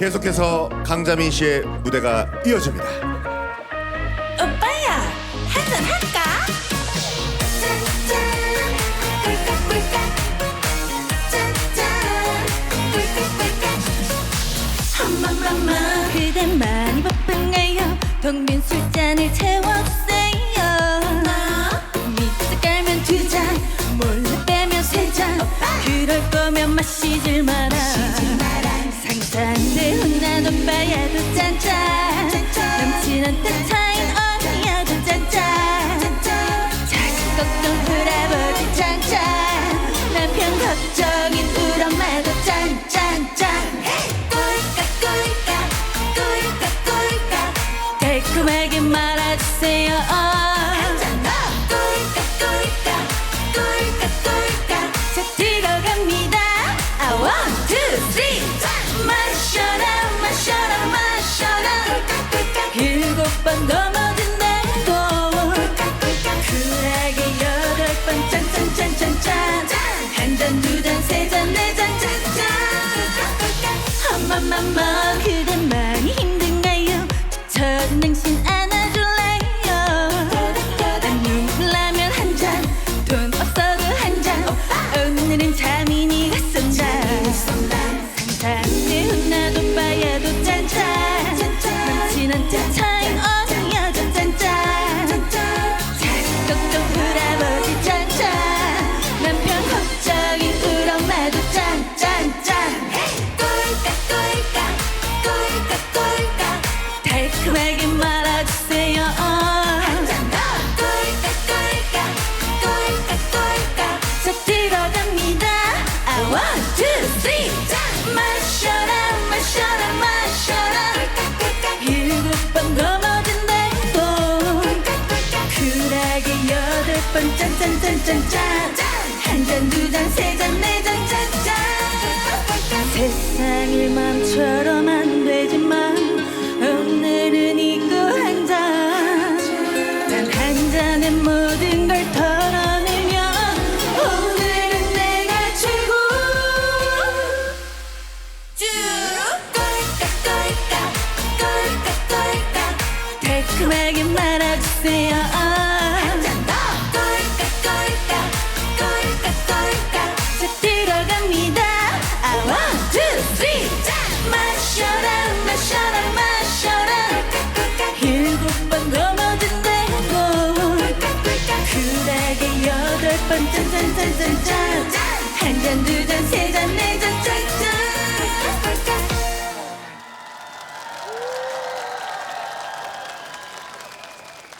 계속해서 강자민 씨의 무대가 이어집니다. 오빠야 한잔 할까? 그대 많이 바쁜가요 동빈 술잔을 채워주세요 믹스 깔면 두잔 몰래 빼면 세잔 그럴 거면 마시질 마라 빠야도 짠짠. 넘치는 듯타인 언니야도 짠짠. 자식 걱정 할아버지 짠짠. 남편 걱정인 우리 엄마도 짠짠짠. 꿀꺽 꿀꺽 꿀꺽 꿀꺽. 달콤하게 말아주세요. 꿀꺽 꿀꺽 꿀꺽 꿀꺽. 자 들어갑니다. 투, 쓰리 마셔 어머머머 그대 많이 힘든가요? 저는 당신 안아줄래요? 난 눈물 나면 한잔 돈 없어도 한잔. 오늘은 자민이가 쏜다. 상상대 혼나도 빠야도 짠짠. 넘치는 듯 아 원, 투, 쓰리 마셔라 마셔라 마셔라. 일곱 번 넘어진다고 쿨하게 여덟 번 짠짠짠짠짠. 한 잔, 두 잔, 세 잔, 네 잔, 짠짠. 세상을 마음처럼 안 되지만 오늘은 이거 한 잔. 단 한 잔의 모든 걸털 말아주세요 꿀꺽꿀꺽 꿀꺽꿀꺽 자 들어갑니다. 아 원, 투, 쓰리 마셔라 마셔라 마셔라. 일곱 번 넘어진다고 쿨하게 여덟 번 짠짠짠짠짠. 한 잔, 두 잔, 세 잔,